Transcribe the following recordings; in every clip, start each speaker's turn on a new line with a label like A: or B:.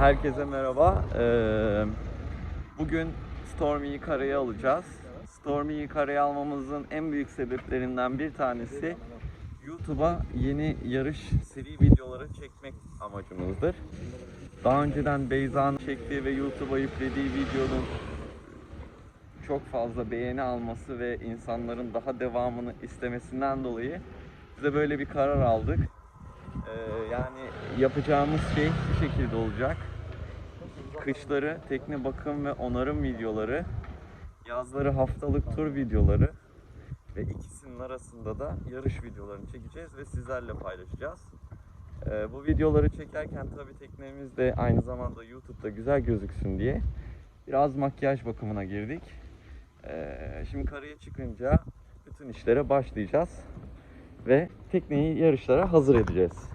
A: Herkese merhaba. Ee, bugün Stormy'yi karaya alacağız. Stormy'yi karaya almamızın en büyük sebeplerinden bir tanesi YouTube'a yeni yarış seri videoları çekmek amacımızdır. Daha önceden Beyza'nın çektiği ve YouTube'a yüklediği videonun çok fazla beğeni alması ve insanların daha devamını istemesinden dolayı bize böyle bir karar aldık. Ee, yani yapacağımız şey şu şekilde olacak. Kışları tekne bakım ve onarım videoları, yazları haftalık tur videoları ve ikisinin arasında da yarış videolarını çekeceğiz ve sizlerle paylaşacağız. Ee, bu videoları çekerken tabii teknemiz de aynı zamanda YouTube'da güzel gözüksün diye biraz makyaj bakımına girdik. Ee, şimdi karaya çıkınca bütün işlere başlayacağız ve tekneyi yarışlara hazır edeceğiz.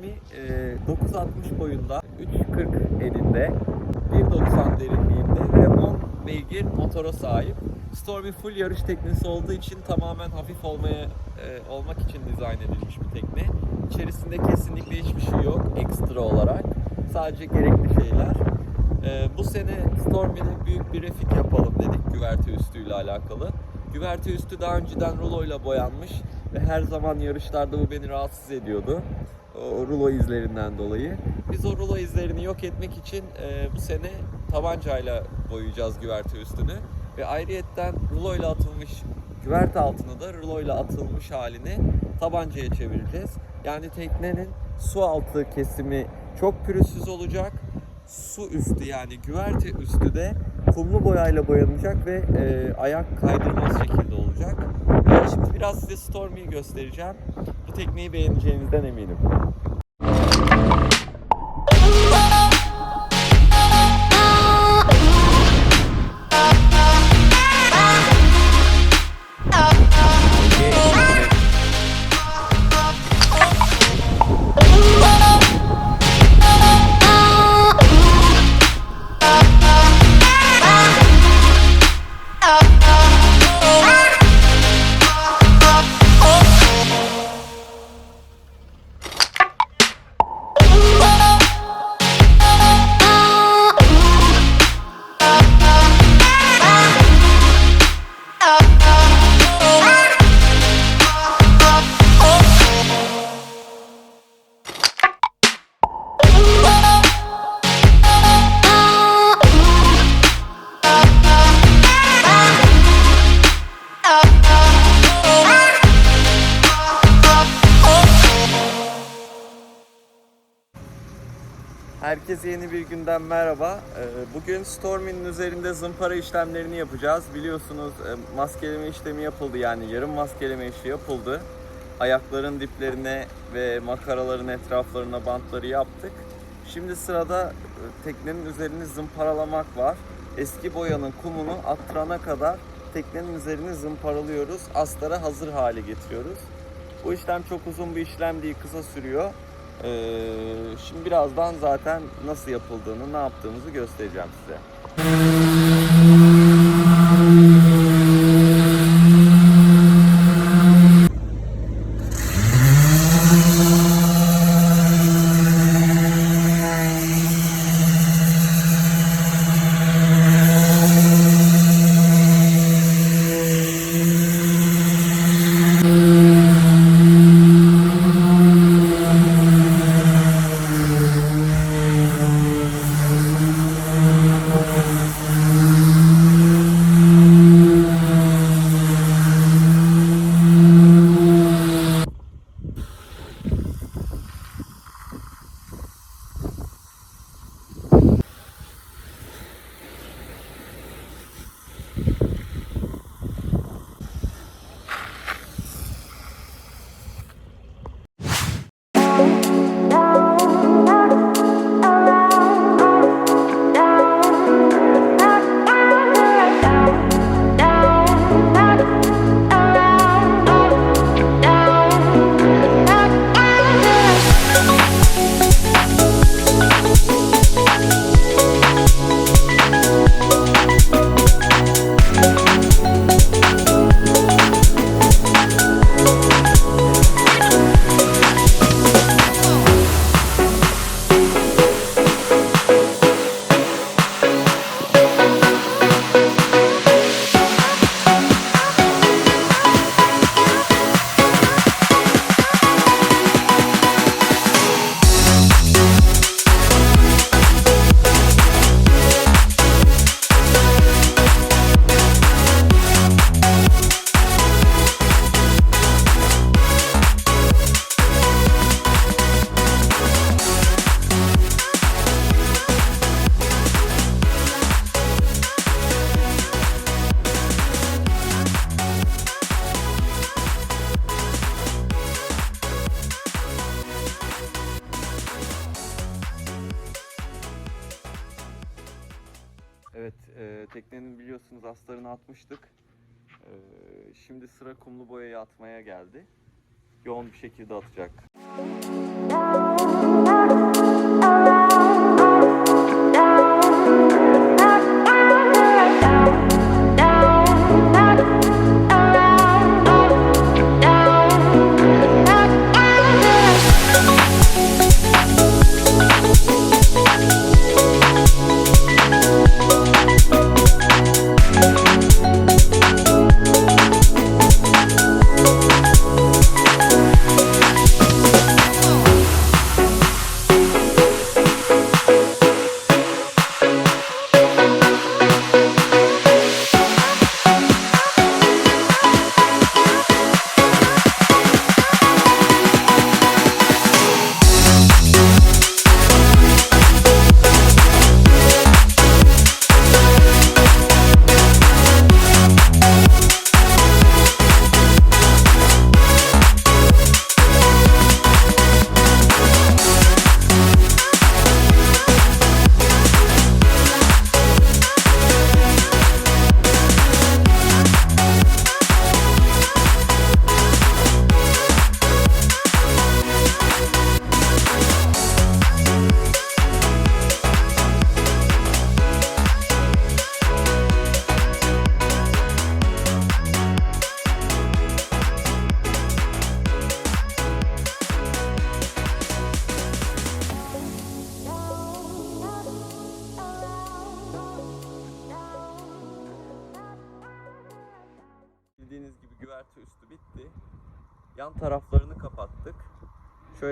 A: Stormy e, 960 boyunda, 340 elinde, 1.90 derinliğinde ve 10 beygir motora sahip. Stormy full yarış teknesi olduğu için tamamen hafif olmaya e, olmak için dizayn edilmiş bir tekne. İçerisinde kesinlikle hiçbir şey yok ekstra olarak. Sadece gerekli şeyler. E, bu sene Stormy'nin büyük bir refit yapalım dedik güverte üstüyle alakalı. Güverte üstü daha önceden ruloyla boyanmış ve her zaman yarışlarda bu beni rahatsız ediyordu. O rulo izlerinden dolayı. Biz o rulo izlerini yok etmek için e, bu sene tabancayla boyayacağız güverte üstünü. Ve ayrıyetten ruloyla atılmış güverte altını da ruloyla atılmış halini tabancaya çevireceğiz. Yani teknenin su altı kesimi çok pürüzsüz olacak. Su üstü yani güverte üstü de kumlu boyayla boyanacak ve e, ayak kaydırmaz şekilde olacak. Şimdi biraz size Stormy'yi göstereceğim. Bu tekneyi beğeneceğinizden eminim. Herkese yeni bir günden merhaba. Ee, Bugün Stormy'nin üzerinde zımpara işlemlerini yapacağız. Biliyorsunuz e, maskeleme işlemi yapıldı yani yarım maskeleme işi yapıldı. Ayakların diplerine ve makaraların etraflarına bantları yaptık. Şimdi sırada e, teknenin üzerini zımparalamak var. Eski boyanın kumunu attırana kadar teknenin üzerini zımparalıyoruz. Aslara hazır hale getiriyoruz. Bu işlem çok uzun bir işlem değil, kısa sürüyor. Ee, şimdi birazdan zaten nasıl yapıldığını, ne yaptığımızı göstereceğim size. Teknenin biliyorsunuz astarını atmıştık. Ee, şimdi sıra kumlu boyayı atmaya geldi. Yoğun bir şekilde atacak.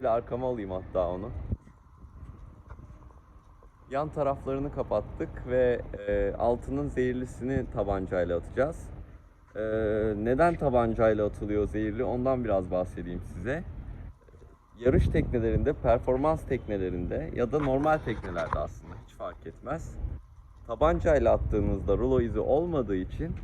A: Şöyle arkama alayım hatta onu. Yan taraflarını kapattık ve e, altının zehirlisini tabancayla atacağız. E, neden tabancayla atılıyor zehirli ondan biraz bahsedeyim size. Yarış teknelerinde, performans teknelerinde ya da normal teknelerde aslında hiç fark etmez. Tabancayla attığınızda rulo izi olmadığı için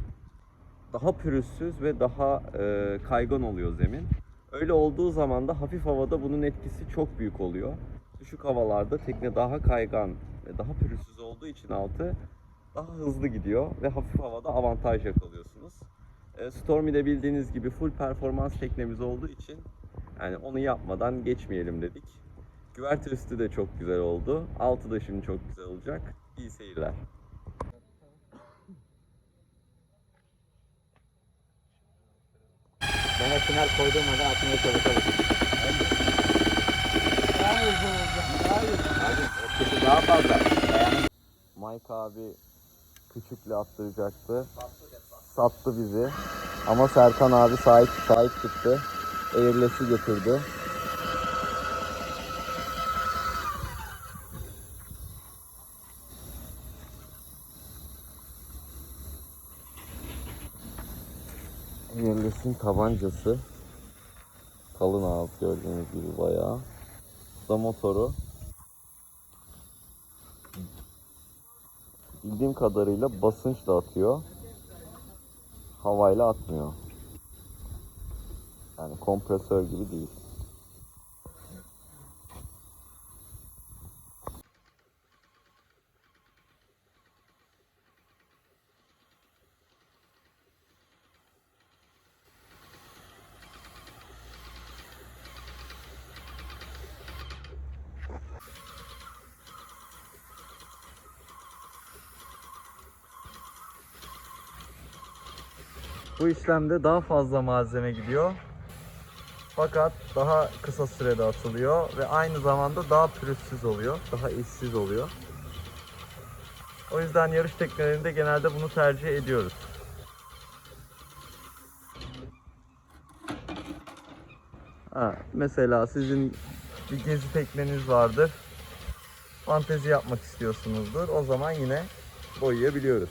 A: daha pürüzsüz ve daha e, kaygan oluyor zemin. Öyle olduğu zaman da hafif havada bunun etkisi çok büyük oluyor. Düşük havalarda tekne daha kaygan ve daha pürüzsüz olduğu için altı daha hızlı gidiyor ve hafif havada avantaj yakalıyorsunuz. E, Stormy'de bildiğiniz gibi full performans teknemiz olduğu için yani onu yapmadan geçmeyelim dedik. Güverte üstü de çok güzel oldu. Altı da şimdi çok güzel olacak. İyi seyirler.
B: Tünel koyduğumda atmaya çalışalım. Daha fazla.
A: Mike abi küçükle attıracaktı. Sattı bizi. Ama Serkan abi sahip sahip çıktı. Airless'i getirdi. Airless'in tabancası. Kalın ağız gördüğünüz gibi bayağı. Da motoru. bildiğim kadarıyla basınçla atıyor. Havayla atmıyor. Yani kompresör gibi değil. Bu işlemde daha fazla malzeme gidiyor. Fakat daha kısa sürede atılıyor ve aynı zamanda daha pürüzsüz oluyor, daha eşsiz oluyor. O yüzden yarış teknelerinde genelde bunu tercih ediyoruz. Ha, mesela sizin bir gezi tekneniz vardır. Fantezi yapmak istiyorsunuzdur. O zaman yine boyayabiliyoruz.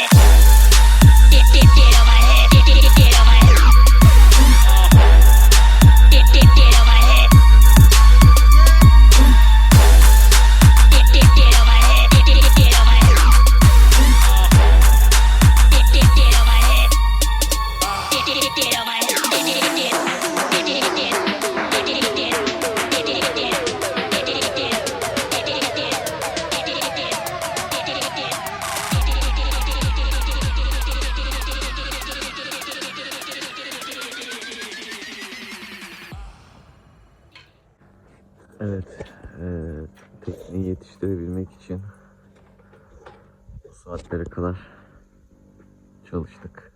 A: Ee, tekneyi yetiştirebilmek için bu saatlere kadar çalıştık.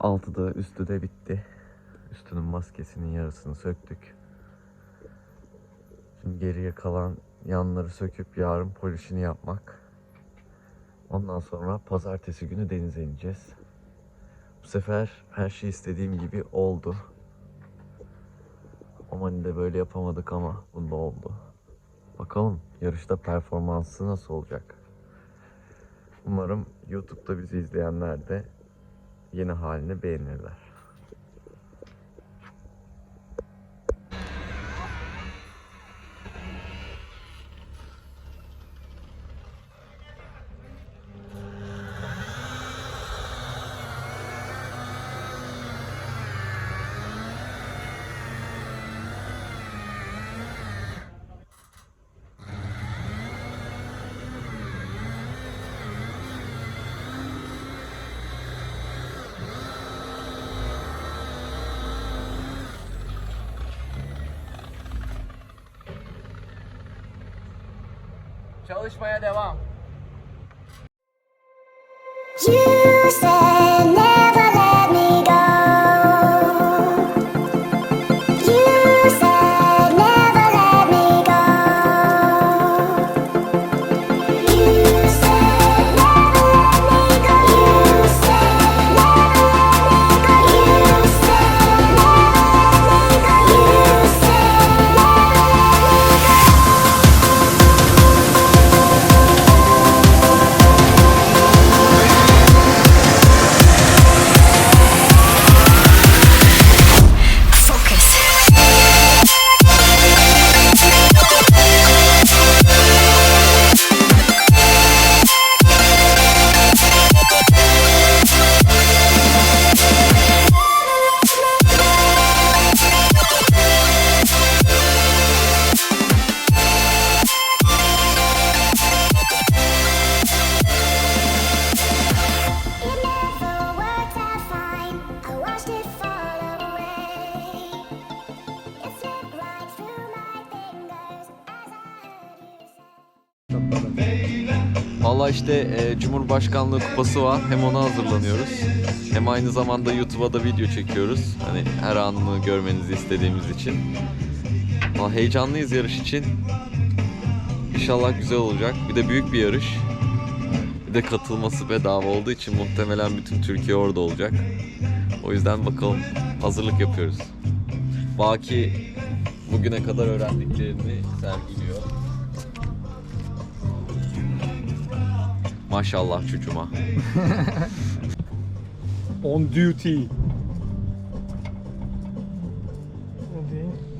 A: Altı da üstü de bitti. Üstünün maskesinin yarısını söktük. Şimdi geriye kalan yanları söküp yarın polişini yapmak. Ondan sonra pazartesi günü denize ineceğiz. Bu sefer her şey istediğim gibi oldu. Omani'de böyle yapamadık ama bunda oldu. Bakalım yarışta performansı nasıl olacak? Umarım YouTube'da bizi izleyenler de yeni halini beğenirler.
B: Çalışmaya devam.
C: You said
A: Valla işte e, Cumhurbaşkanlığı kupası var. Hem ona hazırlanıyoruz. Hem aynı zamanda YouTube'a da video çekiyoruz. Hani her anını görmenizi istediğimiz için. Valla heyecanlıyız yarış için. İnşallah güzel olacak. Bir de büyük bir yarış. Bir de katılması bedava olduğu için muhtemelen bütün Türkiye orada olacak. O yüzden bakalım hazırlık yapıyoruz. Baki bugüne kadar öğrendiklerini sergiliyor. Maşallah çocuğuma.
D: On duty.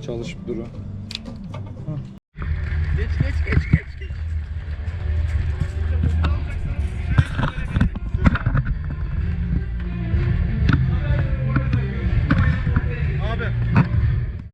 D: Çalışıp
B: geç.